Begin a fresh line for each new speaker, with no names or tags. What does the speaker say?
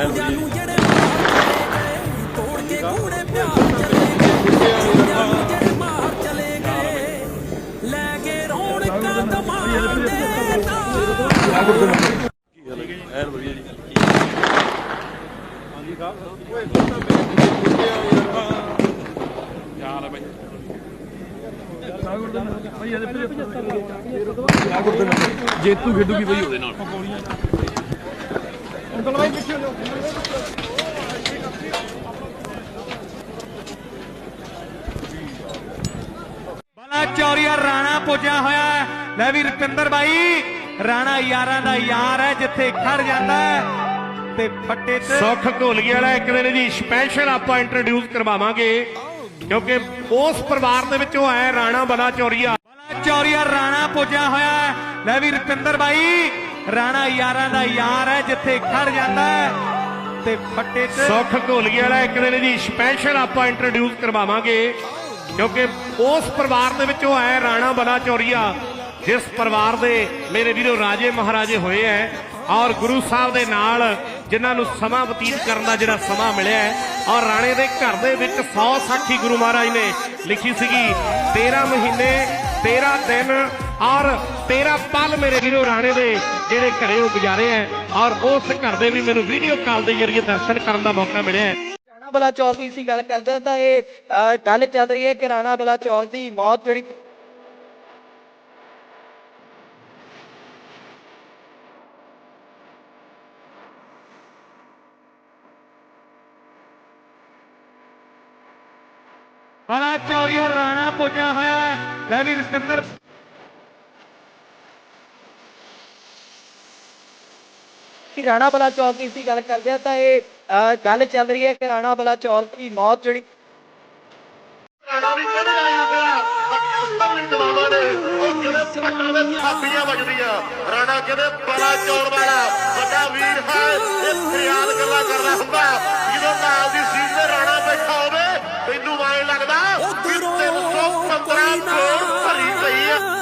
ਫੌਜਾਂ ਨੂੰ ਜਿਹੜੇ ਮਾਰ ਚਲੇ ਗਏ ਤੋੜ ਕੇ ਕੂੜੇ ਪਿਆਰ ਚਲੇ ਗਏ ਫੌਜਾਂ ਨੂੰ ਜਿਹੜੇ ਮਾਰ ਚਲੇ ਗਏ ਲੈ ਕੇ ਰੌਣਕਾਂ ਦਮਾਰ ਦੇ ਨਾਲ
ਐਨ ਵਧੀਆ ਜੀ ਯਾਰ ਬਈ
ਬਲਾ ਚੌਰੀਆ ਰਾਣਾ ਪੁੱਜਿਆ ਹੋਇਆ ਹੈ। ਲੈ ਵੀ ਰੁਪਿੰਦਰ ਬਾਈ ਰਾਣਾ ਯਾਰਾਂ ਦਾ ਯਾਰ ਹੈ ਜਿੱਥੇ ਖੜ ਜਾਂਦਾ ਹੈ ਤੇ ਫੱਟੇ ਤੇ
ਸੁੱਖ ਘੋਲਗੀ ਵਾਲਾ ਇੱਕ ਦਿਨ ਜੀ ਸਪੈਸ਼ਲ ਆਪਾਂ ਇੰਟਰੋਡਿਊਸ ਕਰਵਾਵਾਂਗੇ ਕਿਉਂਕਿ ਉਸ ਪਰਿਵਾਰ ਦੇ ਵਿੱਚੋਂ ਆਇਆ ਰਾਣਾ ਬਲਾ ਚੌਰੀਆ
ਬਲਾ ਚੌਰੀਆ ਰਾਣਾ ਪੁੱਜਿਆ ਹੋਇਆ ਹੈ। ਲੈ ਵੀ ਰੁਪਿੰਦਰ ਬਾਈ ਰਾਣਾ ਯਾਰਾਂ ਦਾ ਯਾਰ ਹੈ, ਜਿੱਥੇ ਖੜ ਜਾਂਦਾ ਹੈ ਤੇ ਫੱਟੇ ਤੇ
ਸੁੱਖ ਘੋਲਗੀ ਵਾਲਾ ਇੱਕ ਦਿਨ ਜੀ ਸਪੈਸ਼ਲ ਆਪਾਂ ਇੰਟਰੋਡਿਊਸ ਕਰਵਾਵਾਂਗੇ, ਕਿਉਂਕਿ ਉਸ ਪਰਿਵਾਰ ਦੇ ਵਿੱਚੋਂ ਆਇਆ ਰਾਣਾ ਬਲਾ ਚੌਰੀਆ, ਜਿਸ ਪਰਿਵਾਰ ਦੇ ਮੇਰੇ ਵੀਰੋ ਰਾਜੇ ਮਹਾਰਾਜੇ ਹੋਏ ਐ ਔਰ ਗੁਰੂ ਸਾਹਿਬ ਦੇ ਨਾਲ ਜਿਨ੍ਹਾਂ ਨੂੰ ਸਮਾਂ ਬਤੀਤ ਕਰਨ ਦਾ ਜਿਹੜਾ ਸਮਾਂ ਮਿਲਿਆ ਹੈ, ਔਰ ਰਾਣੇ ਦੇ ਘਰ ਦੇ ਵਿੱਚ 100 ਸਾਖੀ ਗੁਰੂ ਮਹਾਰਾਜ ਨੇ ਲਿਖੀ ਸੀਗੀ 13 ਮਹੀਨੇ 13 ਦਿਨ ਔਰ 13 ਪਲ ਮੇਰੇ ਵੀਰੋ ਰਾਣੇ ਦੇ ਜਿਹੜੇ ਘਰੇ ਉਹ ਗੁਜ਼ਾਰੇ ਐ ਔਰ ਉਸ ਘਰ ਦੇ ਵੀ ਮੈਨੂੰ ਵੀਡੀਓ ਕਾਲ ਦੇ ਜ਼ਰੀਏ ਦਰਸ਼ਨ ਕਰਨ ਦਾ ਮੌਕਾ ਮਿਲਿਆ ਹੈ
ਰਾਣਾ ਬਲਾ ਚੌਕ ਦੀ ਸੀ ਗੱਲ ਕਰਦੇ ਤਾਂ ਇਹ ਗੱਲ ਚੱਲ ਰਹੀ ਹੈ ਕਿ ਰਾਣਾ ਬਲਾ ਚੌਕ ਦੀ ਮੌਤ ਜਿਹੜੀ
ਬਲਾ ਚੌਰੀਆ ਰਾਣਾ ਪੁੱਜਿਆ ਹੋਇਆ ਹੈ। ਲੈ ਵੀ ਰੁਪਿੰਦਰ
ਕਿ ਰਾਣਾ ਬਲਾ ਚੌਧਰੀ ਦੀ ਗੱਲ ਕਰਦੇ ਆ ਤਾਂ ਇਹ ਗੱਲ ਚੱਲ ਰਹੀ ਹੈ ਕਿ ਰਾਣਾ ਬਲਾ ਚੌਧਰੀ ਦੀ ਮੌਤ ਜਿਹੜੀ
ਰਾਣਾ ਬਲਾ ਚੌੜ ਵੀਰ ਹੈ ਦੀ ਸੀਟ ਤੇ